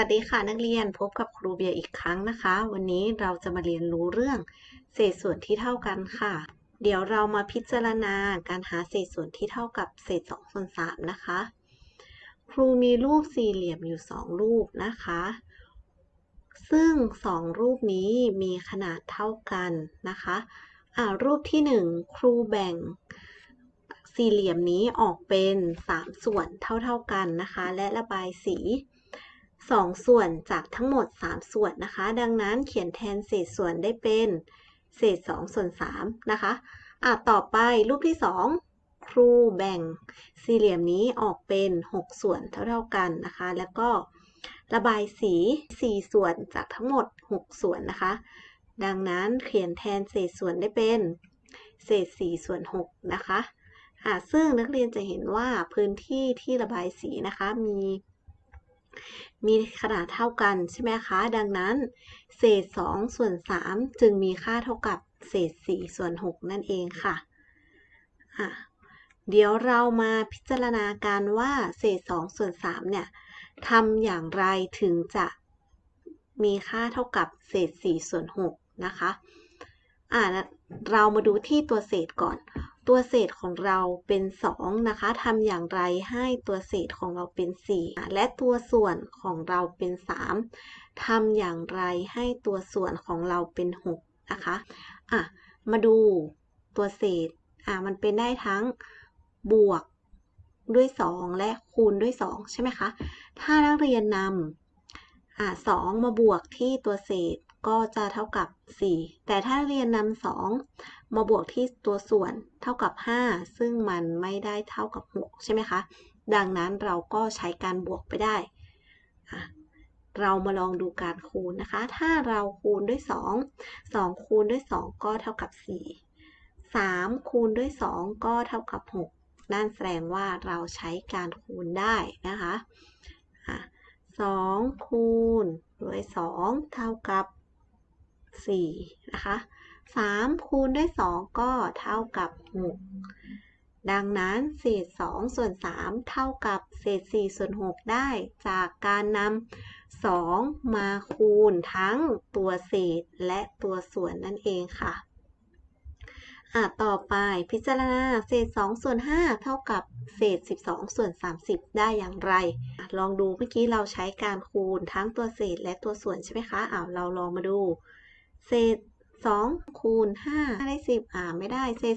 วัสดีค่ะนักเรียนพบกับครูเบียร์อีกครั้งนะคะ วันนี้เราจะมาเรียนรู้เรื่องเศษส่วนที่เท่ากันค่ะ เดี๋ยวเรามาพิจารณาการหาเศษส่วนที่เท่ากับเศษ2ส่วน3นะคะ ครูมีรูปสี่เหลี่ยมอยู่ 2 รูปนะคะ ซึ่ง 2 รูปนี้มีขนาดเท่ากันนะคะอ่ารูปที่ 1 ครูแบ่งสี่เหลี่ยมนี้ออกเป็น 3 ส่วนเท่าๆกันนะคะ และระบายสี 2 ส่วนจากทั้งหมด 3 ส่วนนะคะ ดังนั้นเขียนแทนเศษส่วนได้เป็น เศษ 2 ส่วน 3 นะคะอะต่อไปรูปที่ 2 ครูแบ่งสี่เหลี่ยมนี้ออกเป็น 6 ส่วนเท่าๆกันนะคะ แล้วก็ระบายสี 4 ส่วนจากทั้งหมด 6 ส่วนนะคะ ดังนั้นเขียนแทนเศษส่วนได้เป็น เศษ 4 ส่วน 6 นะคะอะซึ่งนักเรียนจะเห็นว่าพื้นที่ที่ระบายสีนะคะมี มีขนาดเท่ากันใช่ไหมคะ ดังนั้น เศษ 2 ส่วน 3 จึงมีค่าเท่ากับเศษ 4 ส่วน 6 นั่นเองค่ะอะ เดี๋ยวเรามาพิจารณาการว่าเศษ 2 ส่วน 3 เนี่ยทำอย่างไรถึงจะมีค่าเท่ากับเศษ 4 ส่วน 6 นะคะ อ่าเรามาดูที่ตัวเศษก่อน ตัวเศษของเราเป็น 2 นะคะทำอย่างไรให้ตัวเศษของเราเป็น 4 และตัวส่วนของเราเป็น 3ทำอย่างไรให้ตัวส่วนของเราเป็น 6 นะคะ อะ มาดูตัวเศษ อะ มันเป็นได้ทั้งบวกด้วย 2 และคูณด้วย 2 ใช่ไหมคะ ถ้านักเรียนนำอะ2มาบวกที่ตัวเศษ ก็จะเท่ากับ 4 แต่ถ้าเรียนนำ2มาบวกที่ตัวส่วนเท่ากับ 5 ซึ่งมันไม่ได้เท่ากับ 6 ใช่ไหมคะ ดังนั้นเราก็ใช้การบวกไปได้ เรามาลองดูการคูณนะคะ ถ้าเราคูณด้วย 2 2 คูณด้วย 2 ก็เท่ากับ 4 3 คูณด้วย 2 ก็เท่ากับ 6 นั่นแสดงว่าเราใช้การคูณได้นะคะ2คูณด้วย 2 เท่ากับ 4 นะคะ 3 คูณด้วย 2 ก็เท่ากับ 6 ดังนั้นเศษ 2 ส่วน 3 เท่ากับเศษ 4 ส่วน 6 ได้จากการนำ 2 มาคูณทั้งตัวเศษและตัวส่วนนั่นเองค่ะอะต่อไปพิจารณาเศษ 2 ส่วน 5 เท่ากับเศษ 12 ส่วน 30 ได้อย่างไร ลองดูเมื่อกี้เราใช้การคูณทั้งตัวเศษและตัวส่วนใช่ไหมคะอ้าวเราลองมาดู เศษ2คูณ5ได้10อ่าไม่ได้ เศษ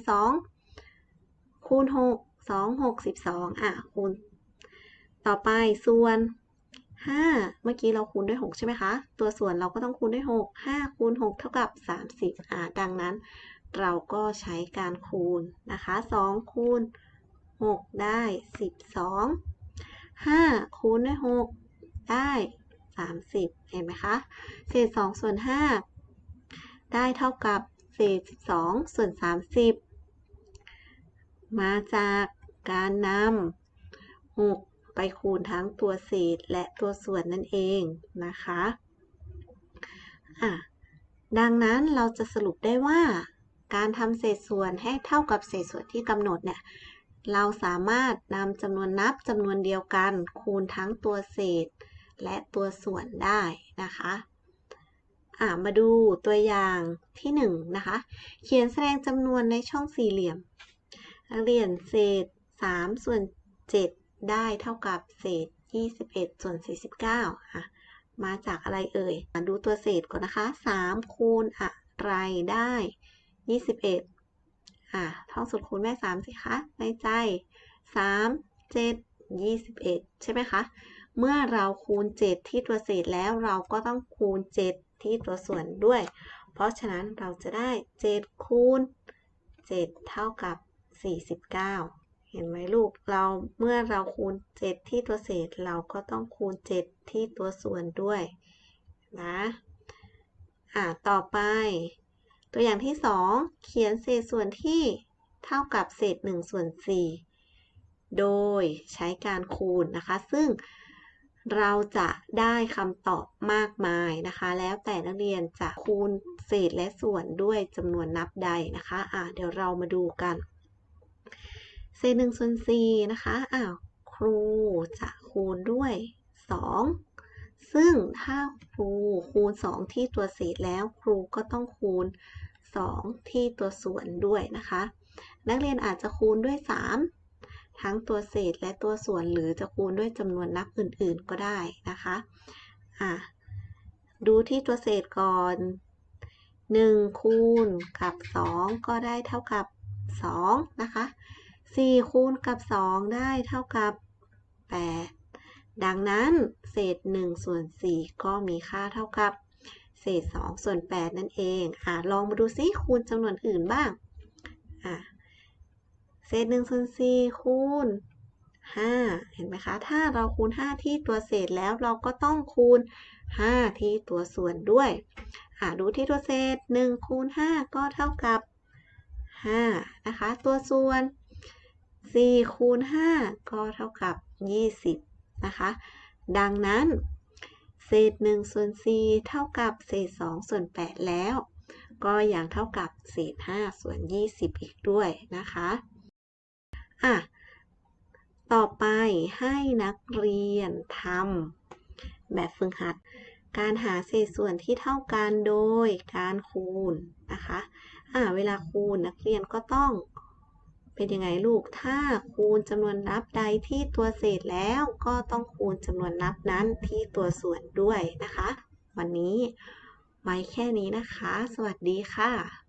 2คูณ6 2 6 12อ่าคูณ ต่อไปส่วน5เมื่อกี้เราคูณด้วย6ใช่ไหมคะ ตัวส่วนเราก็ต้องคูณด้วย6 5คูณ6เท่ากับ30อ่าดังนั้น เราก็ใช้การคูณนะคะ2คูณ6ได้12 5คูณด้วย6ได้30เห็นไหมคะ เศษ2ส่วน5 ได้เท่ากับเศษ12ส่วน 30 มาจากการนำ6ไปคูณทั้งตัวเศษและตัวส่วนนั่นเองนะคะอะดังนั้นเราจะสรุปได้ว่า การทำเศษส่วนให้เท่ากับเศษส่วนที่กำหนดเนี่ยเราสามารถนำจำนวนนับจำนวนเดียวกัน คูณทั้งตัวเศษ และตัวส่วนได้นะคะ อ่ามาดูตัวอย่างที่1นะคะ เขียนแสดงจำนวนในช่องสี่เหลี่ยม นักเรียนเศษ 3 ส่วน 7 ได้เท่ากับเศษ 21 ส่วน 49ค่ะมาจากอะไรเอ่ยมาดูตัวเศษก่อนนะคะ 3 คูณอะไรได้ 21 อ่าท่องสุดคูณแม่ 3 สิคะ ในใจ 3 7 21 ใช่ไหมคะ เมื่อเราคูณ 7 ที่ตัวเศษแล้วเราก็ต้องคูณ 7 ที่ตัวส่วนด้วย เพราะฉะนั้นเราจะได้ 7 คูณ 7 เท่ากับ 49 เห็นไหมลูก เราเมื่อเราคูณ 7 ที่ตัวเศษ เราก็ต้องคูณ 7 ที่ตัวส่วนด้วยนะอ่าต่อไป ตัวอย่างที่ 2 เขียนเศษส่วนที่เท่ากับเศษ1ส่วน4โดยใช้การคูณนะคะ ซึ่ง เราจะได้คำตอบมากมายนะคะ แล้วแต่นักเรียนจะคูณเศษและส่วนด้วยจำนวนนับใดนะคะอ่าเดี๋ยวเรามาดูกัน เศษหนึ่งส่วนสี่นะคะอ้าวครูจะคูณด้วย2ซึ่งถ้าครูคูณ 2 ที่ตัวเศษแล้วครูก็ต้องคูณ 2 ที่ตัวส่วนด้วยนะคะ นักเรียนอาจจะคูณด้วย 3 ทั้งตัวเศษและตัวส่วนหรือจะคูณด้วยจำนวนนับอื่นๆก็ได้นะคะอะดูที่ตัวเศษก่อน 1 คูณกับ 2 ก็ได้เท่ากับ 2 นะคะ 4 คูณกับ 2 ได้เท่ากับ 8 ดังนั้นเศษ 1 ส่วน 4 ก็มีค่าเท่ากับ เศษ 2 ส่วน 8 นั่นเองอะลองมาดูซิคูณจำนวนอื่นบ้างอะ เศษ1ส่วน4คูณ5เห็นไหมคะ ถ้าเราคูณ5ที่ตัวเศษแล้วเราก็ต้องคูณ5ที่ตัวส่วนด้วยอะดูที่ตัวเศษ1คูณ5ก็เท่ากับ5นะคะ ตัวส่วน4คูณ5ก็เท่ากับ20นะคะ ดังนั้น เศษ1ส่วน4เท่ากับเศษ2ส่วน8แล้ว ก็อยังเท่ากับเศษ5ส่วน20อีกด้วยนะคะ อะ ต่อไปให้นักเรียนทำแบบฝึกหัด การหาเศษส่วนที่เท่ากันโดยการคูณนะคะ อะ เวลาคูณนักเรียนก็ต้องเป็นยังไงลูก ถ้าคูณจำนวนนับใดที่ตัวเศษแล้วก็ต้องคูณจำนวนนับนั้นที่ตัวส่วนด้วยนะคะ วันนี้ไว้แค่นี้นะคะ สวัสดีค่ะ